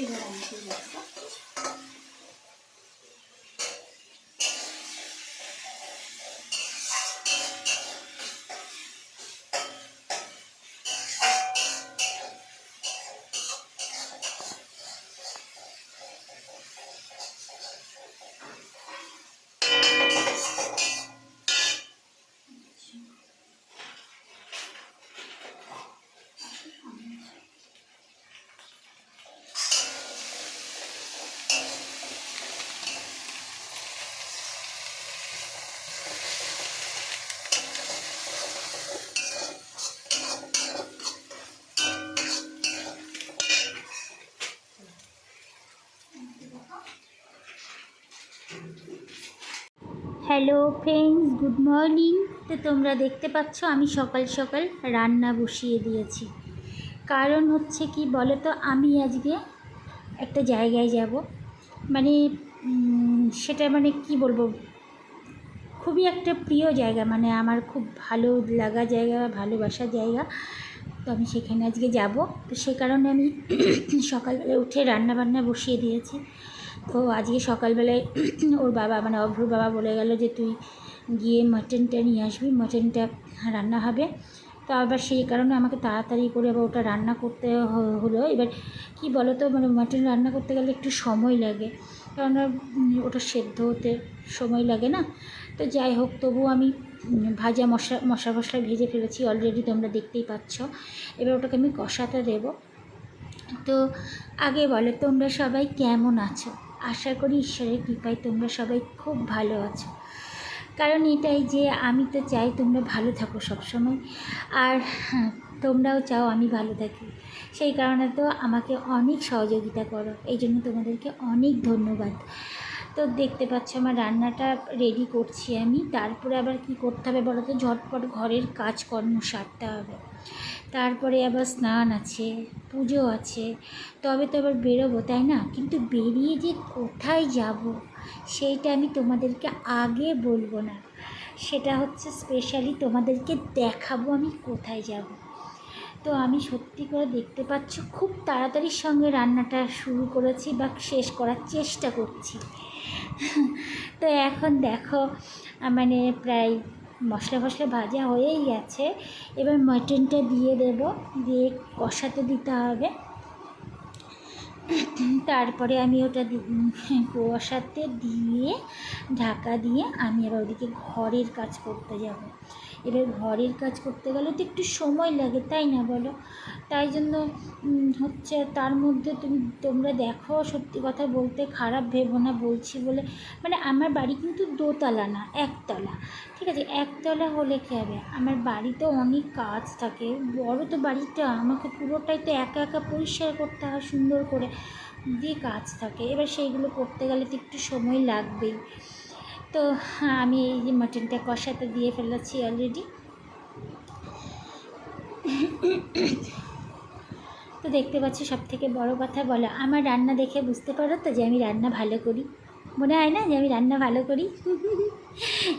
এবার আমি দিয়ে রাখব হ্যালো ফ্রেন্ডস, গুড মর্নিং। তো তোমরা দেখতে পাচ্ছ, আমি সকাল সকাল রান্না বসিয়ে দিয়েছি। কারণ হচ্ছে কি বলো তো আমি আজকে একটা জায়গায় যাব। মানে সেটা মানে কি বলব? খুবই একটা প্রিয় জায়গা মানে আমার খুব ভালো লাগা জায়গা ভালোবাসার জায়গা। তো আমি সেখানে আজকে যাব। তো সে কারণে আমি সকালবেলা উঠে রান্না বান্না বসিয়ে দিয়েছি। তো আজকে সকালবেলায় ওর বাবা মানে অভ্রুর বাবা বলে গেল যে তুই গিয়ে মাটনটা নিয়ে আসবি মাটনটা রান্না হবে। তো আবার সেই কারণে আমাকে তাড়াতাড়ি করে আবার ওটা রান্না করতে হলো। এবার কি বলো তো মানে মাটন রান্না করতে গেলে একটু সময় লাগে, কারণ ওটা সেদ্ধ হতে সময় লাগে না। তো যাই হোক তবু আমি ভাজা মশলা মশলা ফসলা ভেজে ফেলেছি অলরেডি তোমরা দেখতেই পাচ্ছ। এবার ওটাকে আমি কষাতে দেবো। তো আগে বলো তোমরা সবাই কেমন আছো? আশা করি ঈশ্বরের কৃপায় তোমরা সবাই খুব ভালো আছো। কারণ এটাই যে আমি তো চাই তোমরা ভালো থাকো সবসময়। আর হ্যাঁ, তোমরাও চাও আমি ভালো থাকি। সেই কারণে তো আমাকে অনেক সহযোগিতা করো। এই জন্য তোমাদেরকে অনেক ধন্যবাদ। তো দেখতে পাচ্ছ আমার রান্নাটা রেডি করছি আমি। তারপরে আবার কি করতে হবে বলো তো? ঝটপট ঘরের কাজকর্ম সারতে হবে। তারপরে আবার স্নান আছে, পুজো আছে, তবে তো আবার বেরোবো, তাই না? কিন্তু বেরিয়ে যে কোথায় যাব সেইটা আমি তোমাদেরকে আগে বলব না। সেটা হচ্ছে স্পেশালি তোমাদেরকে দেখাবো আমি কোথায় যাব। তো আমি সত্যি করে দেখতে পাচ্ছ, খুব তাড়াতাড়ির সঙ্গে রান্নাটা শুরু করেছি বা শেষ করার চেষ্টা করছি। তো এখন দেখো মানে প্রায় মশলা ফসলা ভাজা হয়েই গেছে। এবার মাটনটা দিয়ে দেব, দিয়ে কষাতে দিতে হবে। তারপরে আমি ওটা কষাতে দিয়ে, ঢাকা দিয়ে আমি আবার ওদিকে ঘরের কাজ করতে যাব। এবার ঘরের কাজ করতে গেলে তো একটু সময় লাগে, তাই না বলো? তাই জন্য হচ্ছে তার মধ্যে তুমি, তোমরা দেখো, সত্যি কথা বলতে খারাপ ভেবো না, বলছি বলে মানে আমার বাড়ি কিন্তু দোতলা না, একতলা, ঠিক আছে? একতলা হলে কী হবে? আমার বাড়িতে অনেক কাজ থাকে, বড় তো বাড়িটা, আমাকে পুরোটাই তো একা একা পরিষ্কার করতে হয়, সুন্দর করে দিয়ে কাজ থাকে, এবার সেইগুলো করতে গেলে তো একটু সময় লাগবেই। তো আমি এই যে মাটনটা কষাতে দিয়ে ফেলেছি অলরেডি তো দেখতে পাচ্ছি সব থেকে বড় কথা বলো, আমার রান্না দেখে বুঝতে পারো তো যে আমি রান্না ভালো করি? মনে হয় না যে আমি রান্না ভালো করি?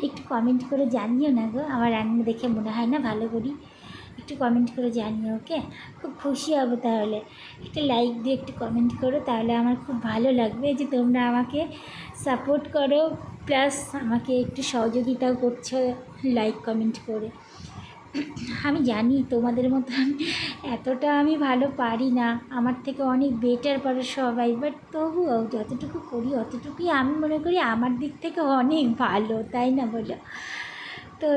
একটু কমেন্ট করে জানিও না গো, আমার রান্না দেখে মনে হয় না ভালো করি। একটু কমেন্ট করে জানিও, ওকে? খুব খুশি হব তাহলে। একটা লাইক দিয়ে একটু কমেন্ট করো, তাহলে আমার খুব ভালো লাগবে। যে তোমরা আমাকে সাপোর্ট করো প্লাস আমাকে একটু সহযোগিতাও করছ লাইক কমেন্ট করে। আমি জানি তোমাদের মতন এতটা আমি ভালো পারি না আমার থেকে অনেক বেটার পারে সবাই বাট তবুও যতটুকু করি অতটুকুই আমি মনে করি আমার দিক থেকে অনেক ভালো তাই না বলো? তো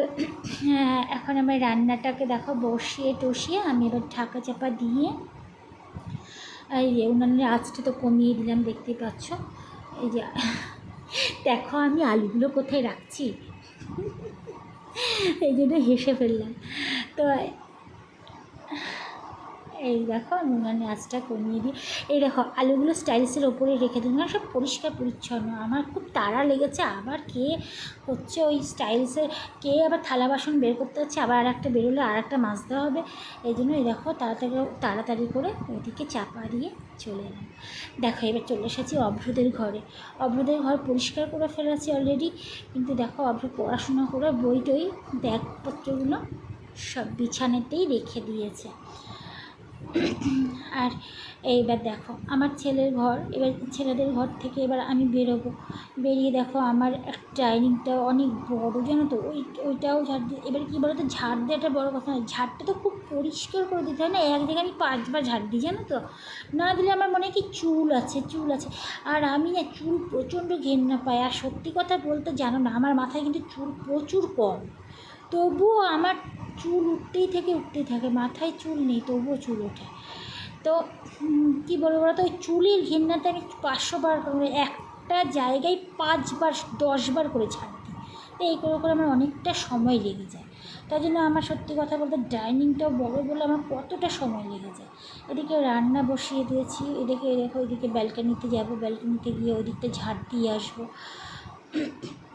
হ্যাঁ, এখন আমার রান্নাটাকে দেখো বসিয়ে টসিয়ে আমি এবার ঢাকা চাপা দিয়ে এই উনানের আঁচটা তো কমিয়ে দিলাম দেখতেই পাচ্ছ? এই যে দেখো আমি আলুগুলো কোথায় রাখছি? এই জন্য হেসে ফেললাম। তো এই দেখো, নুনানি আঁচটা কমিয়ে দিই। এই দেখো, আলুগুলো স্টাইলসের ওপরে রেখে দিই। না সব পরিষ্কার পরিচ্ছন্ন। আমার খুব তাড়া লেগেছে। আবার কে হচ্ছে ওই স্টাইলসের কে আবার থালা বাসন বের করতে হচ্ছে আবার আর একটা বেরোলে আর একটা মাজতে হবে। এই জন্য এই দেখো, তাড়াতাড়ি তাড়াতাড়ি করে ওইদিকে চাপা দিয়ে চলে এলাম। দেখো, এবার চলে এসেছি অভ্রদের ঘরে। অভ্রদের ঘর পরিষ্কার করে ফেলেছি অলরেডি কিন্তু দেখো, অভ্র পড়াশোনা করে বই টই, ব্যাগপত্রগুলো সব বিছানাতেই রেখে দিয়েছে। আর এইবার দেখো, আমার ছেলের ঘর, এবার ছেলেদের ঘর থেকে এবার আমি বেরোবো। বেরিয়ে দেখো, আমার ডাইনিংটা অনেক বড়, জানো তো? ওই, ওইটাও ঝাড় দিয়ে, এবার কী বলো তো ঝাড় দেওয়াটা বড় কথা নয়, ঝাড়টা তো খুব পরিষ্কার করে দিতে হয় না, এক জায়গায় আমি পাঁচবার ঝাড় দিই, জানো তো? না দিলে আমার মনে হয় কি চুল আছে চুল আছে। আর আমি না চুল প্রচণ্ড ঘেন্না পাই, আর সত্যি কথা বলতে জানো না, আমার মাথায় কিন্তু চুল প্রচুর কম। তবুও আমার চুল উঠতেই থাকে উঠতেই থাকে, মাথায় চুল নেই, তবুও চুল ওঠে। তো কী বলব বলো তো ওই চুলের ঘেন্নাতে আমি পাঁচশো বার করে, একটা জায়গায় পাঁচবার, দশবার করে ছাড় দিই। তো এই করে করে আমার অনেকটা সময় লেগে যায়। তাই জন্য আমার সত্যি কথা বলতে ডাইনিংটাও বড় বলে আমার কতটা সময় লেগে যায়। এদিকে রান্না বসিয়ে দিয়েছি, এদিকে দেখো ওইদিকে ব্যালকানিতে যাব, ব্যালকানিতে গিয়ে ওইদিকটা ঝাড় দিয়ে আসব।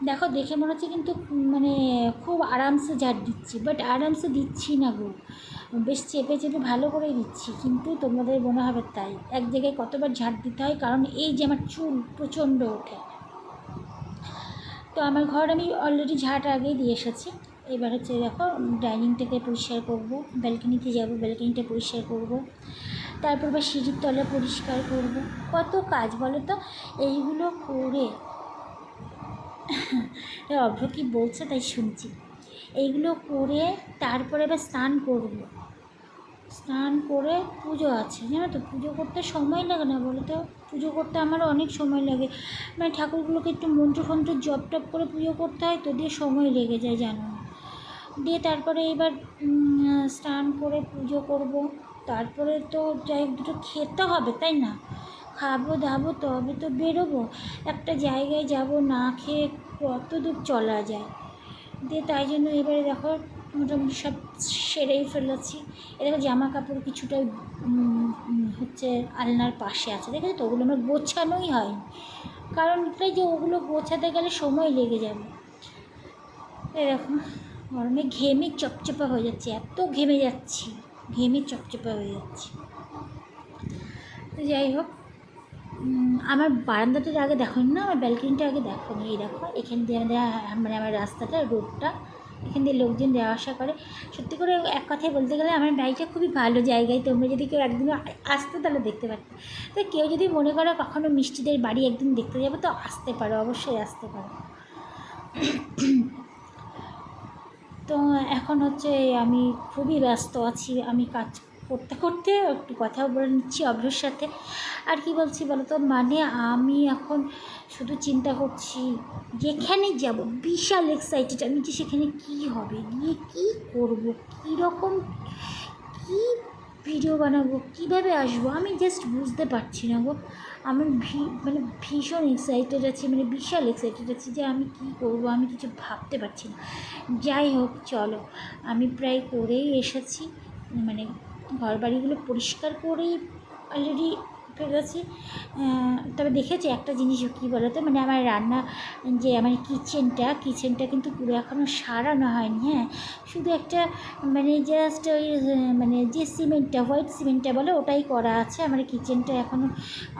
দেখো দেখে মনে হচ্ছে কিন্তু মানে খুব আরামসে ঝাড় দিচ্ছি বাট আরামসে দিচ্ছি না গো। বেশ চেপে চেপে ভালো করেই দিচ্ছি, কিন্তু তোমাদের মনে হবে তাই। এক জায়গায় কতবার ঝাড় দিতে হয়, কারণ এই যে আমার চুল প্রচণ্ড ওঠে। তো আমার ঘর আমি অলরেডি ঝাঁট আগেই দিয়ে এসেছি। এবার হচ্ছে দেখো, ডাইনিংটাকে পরিষ্কার করব, ব্যালকনিতে যাব, ব্যালকনিটা পরিষ্কার করব। তারপর বা সিঁড়ির তলা পরিষ্কার করব। কত কাজ বলো তো? এইগুলো করে অভ্র কি বলছে তাই শুনছি। এইগুলো করে তারপরে এবার স্নান করব। স্নান করে পুজো আছে, জানো তো? পুজো করতে সময় লাগে না বলো তো? পুজো করতে আমার অনেক সময় লাগে। মানে ঠাকুরগুলোকে একটু মন্ত্র ফন্ত্র জপ টপ করে পুজো করতে হয় তো দিয়ে সময় লেগে যায়, জানো? দিয়ে তারপরে এবার স্নান করে পুজো করব। তারপরে তো যাই দুটো খেতে হবে, তাই না? খাব, দাবো, তবে তো বেরোবো। একটা জায়গায় যাব, না খেয়ে কত দূর চলা যায়। দিয়ে তাই জন্য এবারে দেখো, মোটামুটি সব সেরেই ফেলেছি। এ দেখো জামা কাপড় কিছুটা হচ্ছে আলনার পাশে আছে। দেখেছ তো? ওগুলো আমার গোছানোই হয়নি। কারণ এটাই যে ওগুলো গোছাতে গেলে সময় লেগে যাবে। এরকম গরমে ঘেমে চপচপা হয়ে যাচ্ছে। এত ঘেমে যাচ্ছি। ঘেমে চপচপা হয়ে যাচ্ছি। যাই হোক আমার বারান্দাটা আগে দেখো না, আমার ব্যালকনিটা আগে দেখো এই দেখো, এখান দিয়ে আমাদের মানে আমার রাস্তাটা রোডটা এখান দিয়ে লোকজন যাওয়া আসা করে। সত্যি করে এক কথায় বলতে গেলে আমার বাড়িটা খুবই ভালো জায়গায়। তোমরা যদি কেউ একদিন আসতে তাহলে দেখতে পারতে। তো কেউ যদি মনে করো কখনো মিষ্টিদের বাড়ি একদিন দেখতে যাব, তো আসতে পারো, অবশ্যই আসতে পারো। তো এখন হচ্ছে আমি খুবই ব্যস্ত আছি, আমি কাজ করতে করতে একটু কথা বলে নিচ্ছি অভ্রের সাথে। আর কি বলছি বলো তো মানে আমি এখন শুধু চিন্তা করছি, যেখানে যাব, বিশাল এক্সাইটেড আমি যে সেখানে কী হবে, গিয়ে কী করব, কীরকম, কী ভিডিও বানাবো, কীভাবে আসব, আমি জাস্ট বুঝতে পারছি না গো। আমি মানে ভীষণ এক্সাইটেড আছি মানে বিশাল এক্সাইটেড আছি যে আমি কী করব, আমি কিছু ভাবতে পারছি না। যাই হোক, চলো। আমি প্রায় করেই এসেছি মানে ঘর বাড়িগুলো পরিষ্কার করেই অলরেডি ফেলেছি তবে দেখেছি একটা জিনিস কী বলো তো মানে আমার রান্না যে আমার কিচেনটা কিচেনটা কিন্তু পুরো এখনও সারানো হয়নি হ্যাঁ? শুধু একটা মানে জাস্ট ওই মানে যে সিমেন্টটা হোয়াইট সিমেন্টটা বলে ওটাই করা আছে। আমার কিচেনটা এখনও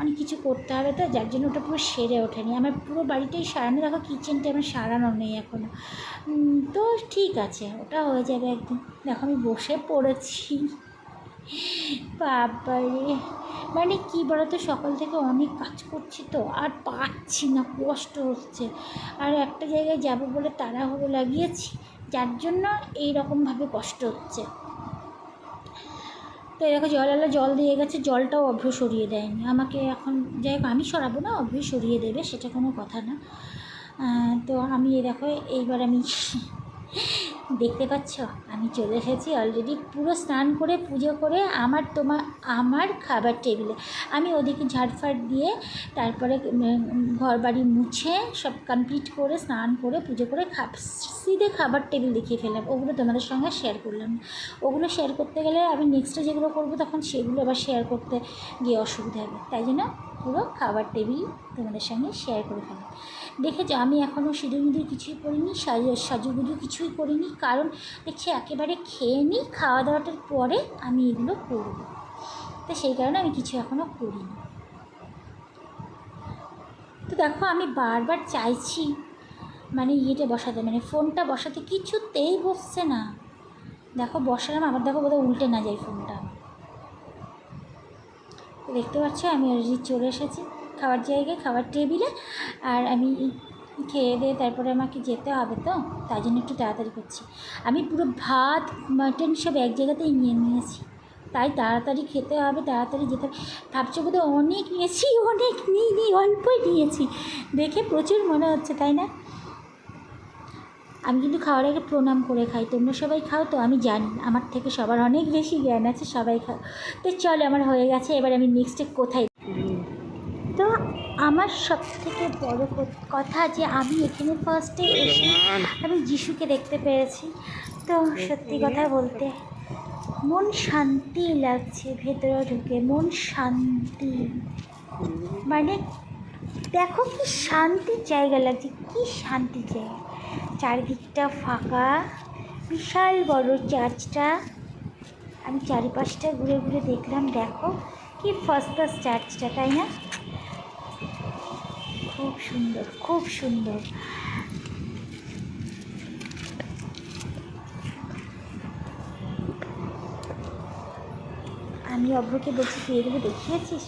অনেক কিছু করতে হবে তো, যার জন্য ওটা পুরো সেরে ওঠেনি। আমার পুরো বাড়িটাই সারানো, দেখো কিচেনটা আমার সারানো নেই এখনও তো ঠিক আছে, ওটা হয়ে যাবে একদিন। দেখো আমি বসে পড়েছি। বাবারে। মানে কী বলতো, সকাল থেকে অনেক কাজ করছি তো, আর পারছি না, কষ্ট হচ্ছে। আর একটা জায়গায় যাব বলে তাড়াহুড়ো লাগিয়েছি, যার জন্য এই রকমভাবে কষ্ট হচ্ছে। তো এরকম জল আলো জল দিয়ে গেছে, জলটাও অভ্র সরিয়ে দেয়নি। আমাকে এখন, যাই হোক, আমি সরাবো না অভ্র সরিয়ে দেবে, সেটা কোনো কথা না। তো আমি এ দেখো, এইবার আমি দেখতে পাচ্ছ? আমি চলে এসেছি অলরেডি পুরো স্নান করে, পুজো করে আমার তোমার আমার খাবার টেবিলে আমি ওদিকে ঝাড়ফাট দিয়ে তারপরে ঘর বাড়ি মুছে সব কমপ্লিট করে স্নান করে, পুজো করে খা সিধে খাবার টেবিল দেখিয়ে ফেললাম। ওগুলো তোমাদের সঙ্গে শেয়ার করলাম। ওগুলো শেয়ার করতে গেলে আমি নেক্সটে যেগুলো করব তখন সেগুলো আবার শেয়ার করতে গিয়ে অসুবিধা হবে। তাই জন্য পুরো খাবার টেবিল তোমাদের সঙ্গে শেয়ার করে ফেললাম। দেখেছ আমি এখনও সিঁদুর মিঁদুর কিছুই করিনি সাজু সাজুগুজু কিছুই করিনি কারণ দেখছি একেবারে খেয়ে নিই খাওয়া দাওয়াটার পরে আমি এগুলো করব। তো সেই কারণে আমি কিছু এখনও করিনি। তো দেখো আমি বারবার চাইছি মানে ইয়েটা বসাতে মানে ফোনটা বসাতে কিছুতেই বসছে না। দেখো বসালাম, আবার দেখো বোধহয় উল্টে না যায় ফোনটা। দেখতে পাচ্ছ আমি অলরেডি চলে এসেছি। খাওয়ার জায়গায়, খাওয়ার টেবিলে আর আমি খেয়ে দিয়ে তারপরে আমাকে যেতে হবে তো, তাই জন্য একটু তাড়াতাড়ি করছি। আমি পুরো ভাত মাটন সব এক জায়গাতেই নিয়ে নিয়েছি। তাই তাড়াতাড়ি খেতে হবে, তাড়াতাড়ি যেতে হবে। ভাবছ বোধহয় অনেক নিয়েছি, অনেক নিই নি অল্পই নিয়েছি। দেখে প্রচুর মনে হচ্ছে, তাই না? আমি কিন্তু খাওয়ার আগে প্রণাম করে খাই। তোমরা সবাই খাও তো, আমি জানি। আমার থেকে সবার অনেক বেশি জ্ঞান আছে, সবাই খাও। তো চলো, আমার হয়ে গেছে। এবার আমি নেক্সটে কোথায় আমার সব থেকে বড় কথা যে আমি এখানে ফার্স্টে এসে আমি যিশুকে দেখতে পেরেছি তো সত্যি কথা বলতে, মন শান্তি লাগছে ভেতরে ঢুকে, মন শান্তি। মানে দেখো কি শান্তির জায়গা লাগছে, কি শান্তি জায়গা। চারিদিকটা ফাঁকা, বিশাল বড় চার্চটা। আমি চারিপাশটা ঘুরে ঘুরে দেখলাম, দেখো কি ফার্স্ট ক্লাস চার্চটা, তাই না? খুব সুন্দর খুব সুন্দর। আমি অভ্রকে বলছি, তুই এগুলো দেখিয়েছিস?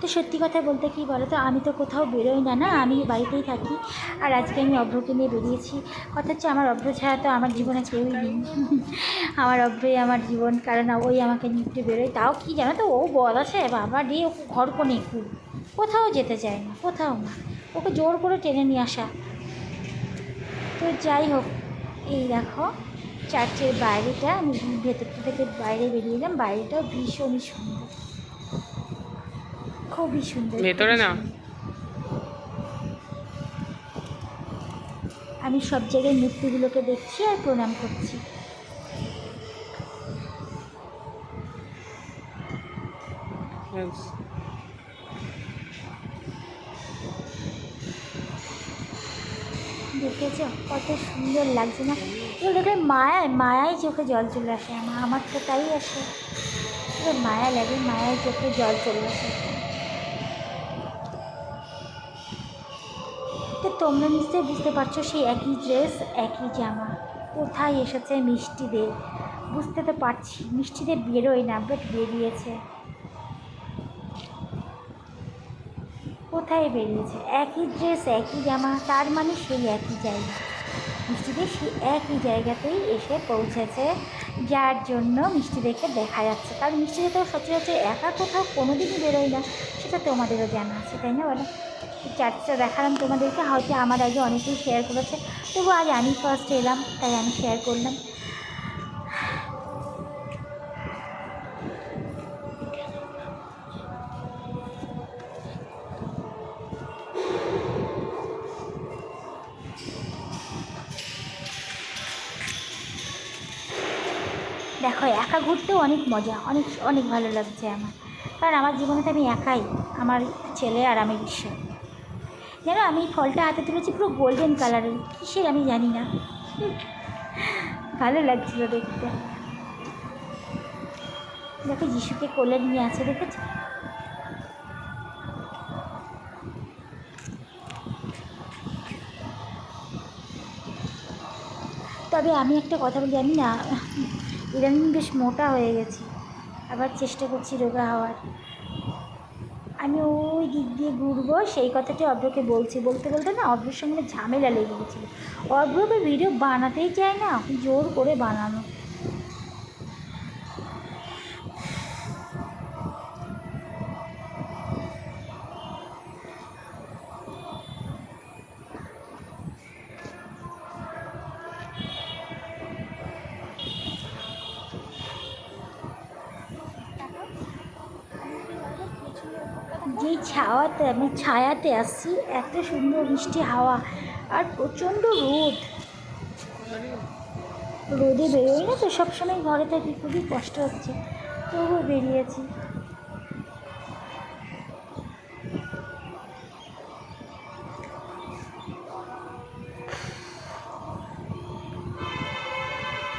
তো সত্যি কথা বলতে কি বলো তো আমি তো কোথাও বেরোই না না? আমি বাড়িতেই থাকি। আর আজকে আমি অভ্রকে নিয়ে বেরিয়েছি। কথা হচ্ছে, আমার অভ্র ছাড়া তো আমার জীবনে কেউই নেই। আমার অভ্রই আমার জীবন, কারণ ওই আমাকে নিয়ে একটু বেরোয়। তাও কি জানো তো, ও বল আছে, বাবা রে, ও ঘর কোনে? খুব কোথাও যেতে চায় না কোথাও না। ওকে জোর করে টেনে নিয়ে আসা। তো যাই হোক এই দেখো চার্চের বাইরেটা আমি ভেতরটা থেকে বাইরে বেরিয়ে এলাম। বাইরেটাও ভীষণই সুন্দর। খুবই সুন্দর ভেতরে না? আমি সব জায়গায় মূর্তিগুলোকে দেখছি আর প্রণাম করছি। দেখেছ? কত সুন্দর লাগছে না? এগুলো দেখলে মায়ায় মায়ায় চোখে জল চলে আসে। আমার আমার তো তাই আসে। মায়া লাগে, মায়ায় চোখে জল চলে আসে। তো তোমরা নিশ্চয়ই বুঝতে পারছ, সেই একই ড্রেস একই জামা। কোথায় এসেছে মিষ্টি দে বুঝতে তো পারছি। মিষ্টি দে বেরোয় না বাট বেরিয়েছে। কোথায় বেরিয়েছে? একই ড্রেস একই জামা, তার মানে সেই একই জায়গা। মিষ্টিদের সেই একই জায়গাতেই এসে পৌঁছেছে, যার জন্য মিষ্টিদেরকে দেখা যাচ্ছে। কারণ মিষ্টিদের তো সচরাচর একা কোথাও কোনো দিনই বেরোয় না, সেটা তোমাদেরও জানা আছে, তাই না বলো? চার্চটা দেখালাম তোমাদেরকে, হয়তো আমার আগে অনেকেই শেয়ার করেছে তবু আজ আমি ফার্স্ট এলাম, তাই আমি শেয়ার করলাম। দেখো, একা ঘুরতেও অনেক মজা, অনেক অনেক ভালো লাগছে আমার। কারণ আমার জীবনে তো আমি একাই, আমার ছেলে আর আমি ঈশ্বর জানো, আমি ফলটা হাতে তুলেছি পুরো গোল্ডেন কালারের কিসের আমি জানি না। ভালো লাগছিল দেখতে। দেখো, যিশুকে কোলে নিয়ে আছে, দেখেছ? তবে আমি একটা কথা বলি আমি না ইদানিং বেশ মোটা হয়ে গেছি। আবার চেষ্টা করছি রোগা হওয়ার। আমি ওই দিক দিয়ে ঘুরবো, সেই কথাটি অভ্রকে বলছি। বলতে বলতে না অভ্রের সঙ্গে ঝামেলা লেগে গেছিল। অভ্রকে ভিডিও বানাতেই চায় না, জোর করে বানানো। ছায়াতে আসছি এত সুন্দর মিষ্টি হাওয়া আর প্রচণ্ড রোদ। রোদে বেরোই না তো, সবসময় ঘরে থাকি, খুবই কষ্ট হচ্ছে। তবুও বেরিয়েছি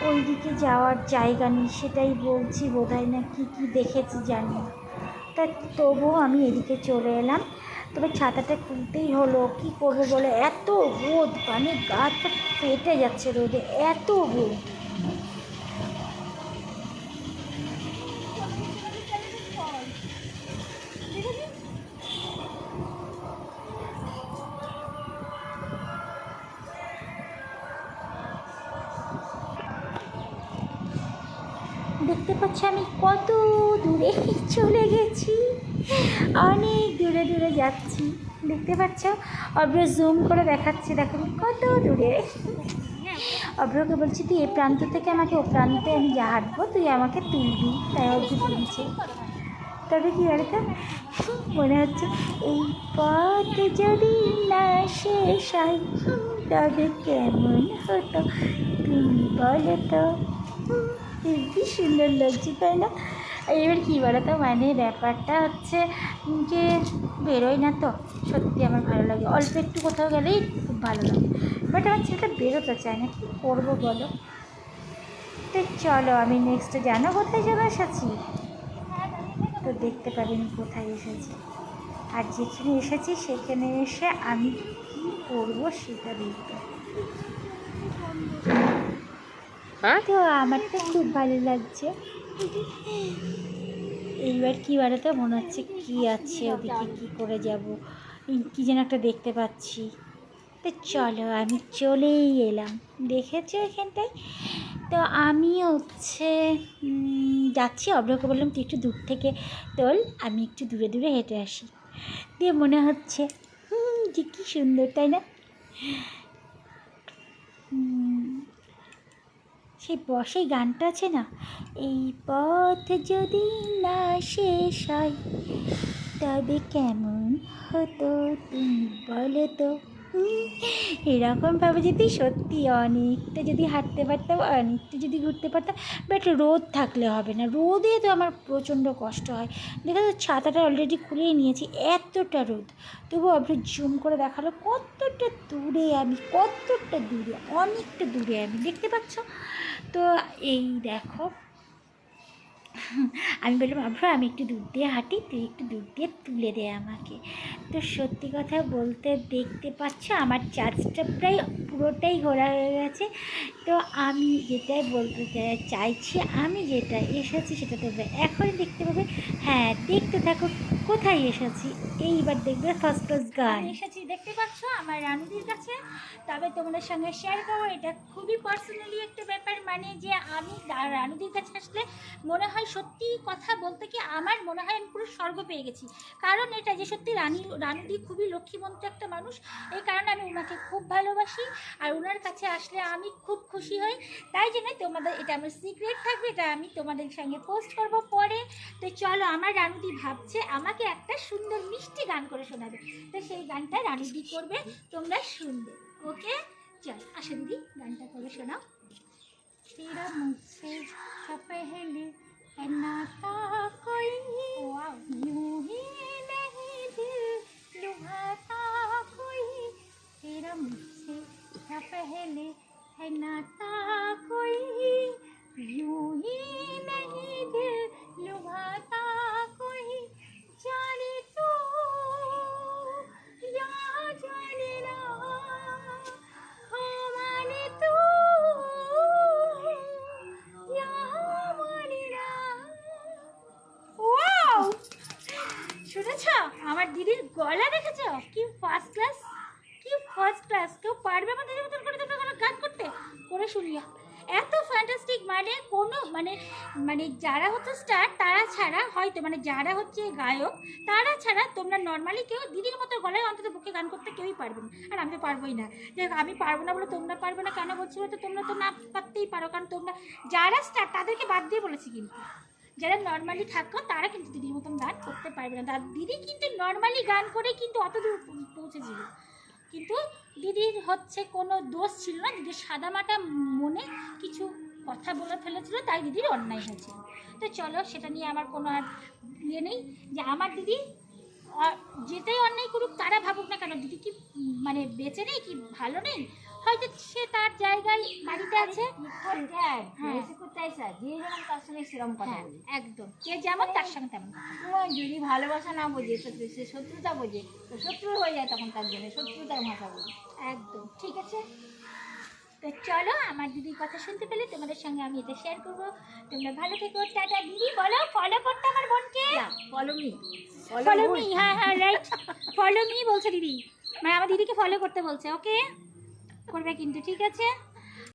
ওইদিকে যাওয়ার জায়গা নেই, সেটাই বলছি, বোধহয় না কী কী দেখেছি জানি তা তবুও আমি এদিকে চলে এলাম। তবে ছাতাটা খুলতেই হলো, কি করব বলে? এত রোদ মানে গাছটা ফেটে যাচ্ছে রোদে, এত রোদ। দেখতে পাচ্ছি আমি কত দূরে চলে গেছি। অনেক দূরে দূরে যাচ্ছি। দেখতে পাচ্ছ? অব্র জুম করে দেখাচ্ছি, দেখো কত দূরে। অব্রকে বলছি, তুই এই প্রান্ত থেকে আমাকে ও প্রান্তে আমি যা হাঁটবো, তুই আমাকে তুলবি। তাই অব্র তুলছে তবে কি বলতো? মনে হচ্ছে, এই পথ যদি না শেষ হয়, তবে কেমন হতো? তুমি বলো তো সুন্দর লাগছে তাই না এবার কী বলো তো মানে ব্যাপারটা হচ্ছে যে বেরোয় না তো। সত্যি আমার ভালো লাগে। অল্প একটু কোথাও গেলেই খুব ভালো লাগে। বাট আমার ছেলেটা বেরোতে চায় না। কী করব বলো? তো চলো আমি নেক্সট জানো কোথায় চলে এসেছি? তো দেখতে পাবেন কোথায় এসেছি। আর যেখানে এসেছি সেখানে এসে আমি কী করব সেটা দেখব। হ্যাঁ? তো আমার তো খুব ভালো লাগছে। এইবার কী বাড়াতে মনে হচ্ছে কী আছে ওদিকে কী করে যাব? কী যেন একটা দেখতে পাচ্ছি। তো চলো আমি চলেই এলাম। দেখেছ এখানটায়? তো আমি হচ্ছে যাচ্ছি। অব্রকে বললাম তুই একটু দূর থেকে তোল আমি একটু দূরে দূরে হেঁটে আসি। দিয়ে মনে হচ্ছে যে কী সুন্দর তাই না? হুম, সেই বসে গানটা আছে না? এই পথ যদি না শেষ হয়, তবে কেমন হতো তুমি বলো তো? এরকমভাবে যদি সত্যি অনেকটা যদি হাঁটতে পারতাম, অনেকটা যদি ঘুরতে পারতাম বাট রোদ থাকলে হবে না। রোদে তো আমার প্রচণ্ড কষ্ট হয়। দেখো তো ছাতাটা অলরেডি খুলেই নিয়েছি, এতটা রোদ। তবু আপনি জুম করে দেখাল কতটা দূরে আমি, কতটা দূরে, অনেকটা দূরে আমি। দেখতে পাচ্ছ? তো এই দেখো আমি বললাম আব্রা আমি একটু দুধ দিয়ে হাঁটি, তুই একটু দুধ দিয়ে তুলে দে আমাকে। তো সত্যি কথা বলতে দেখতে পাচ্ছ, আমার চার্জটা প্রায় পুরোটাই ঘোরা হয়ে গেছে। তো আমি যেটাই বলতে চাইছি, আমি যেটা এসেছি সেটা তোমরা এখনই দেখতে পাবে। হ্যাঁ দেখতে থাকো, কোথায় এসেছি? এইবার দেখবে ফার্স্ট ক্লাস গান। এসেছি, দেখতে পাচ্ছ আমার রানুদির কাছে। তবে তোমাদের সঙ্গে শেয়ার করব, এটা খুবই পার্সোনালি একটা ব্যাপার মানে যে আমি রানুদির কাছে আসলে মনে হয় সত্যি কথা বলতে কি আমার মনে হয় আমি পুরো স্বর্গ পেয়ে গেছি কারণ এটা যে সত্যি রানী রানুদি খুবই লক্ষ্মীমন্ত একটা মানুষ এই কারণে আমি ওনাকে খুব ভালোবাসি আর ওনার কাছে আসলে আমি খুব খুশি হই তাই জন্য তোমাদের এটা আমার সিক্রেট থাকবে এটা আমি তোমাদের সঙ্গে পোস্ট করব পরে তো চলো আমার রানুদি ভাবছে আমাকে একটা সুন্দর মিষ্টি গান করে শোনাবে তো সেই গানটা রানুদি করবে তোমরা শুনবে ওকে চল আসো দিদি গানটা করে শোনাও तेरा मुझसे था पहले At ako'y করে শুনিয়া এত ফ্যান্টাস্টিক মানে কোনো মানে মানে যারা হচ্ছে স্টার তারা ছাড়া হয়তো মানে যারা হচ্ছে গায়ক, তারা ছাড়া তোমরা নর্মালি কেউ দিদির মতো গলায় অন্তত বুকে গান করতে কেউই পারবে না। আর আমি তো পারবোই না। দেখ, আমি পারব না বলে তোমরা পারবে না কেন বলছি বলতো? তোমরা তো না পারতেই পারো, কারণ তোমরা যারা স্টার তাদেরকে বাদ দিয়ে বলেছি কিন্তু। যারা নর্মালি থাকো, তারা কিন্তু দিদির মতন গান করতে পারবে না। দিদি কিন্তু নর্মালি গান করে কিন্তু অত দূর পৌঁছেছিল কিন্তু দিদির হচ্ছে কোনো দোষ ছিল না। দিদির সাদামাটা মনে কিছু কথা বলে ফেলেছিল, তাই দিদির অন্যায় হয়েছিল তো চলো, সেটা নিয়ে আমার কোনো আর ইয়ে নেই যে আমার দিদি যেটাই অন্যায় করুক, তারা ভাবুক না কেন। দিদি কি মানে বেঁচে নেই, কি ভালো নেই? হয়তো সে তার জায়গায় বাড়িতে আছে। কোথায় স্যার যে যেরকম তার সঙ্গে সেরকম কথা বলি। একদম। কে যেমন তার সঙ্গে তেমন তোমার যদি ভালোবাসা না বোঝে তো সে শত্রুতা বোঝে তো শত্রু হয়ে যায় তখন তার জন্য শত্রুতার ভাষা বলি। একদম ঠিক আছে? তো চলো আমার দিদির কথা শুনতে পেলে তোমাদের সঙ্গে আমি এটা শেয়ার করব। তোমরা ভালো থেকো টাটা দিদি। বলো ফলো করতে আমার বোনকে? ফলো মি ফলো মি হ্যাঁ হ্যাঁ রাইট ফলো মি বলছে দিদি। মানে আমার দিদিকে ফলো করতে বলছে ওকে করবে কিন্তু ঠিক আছে?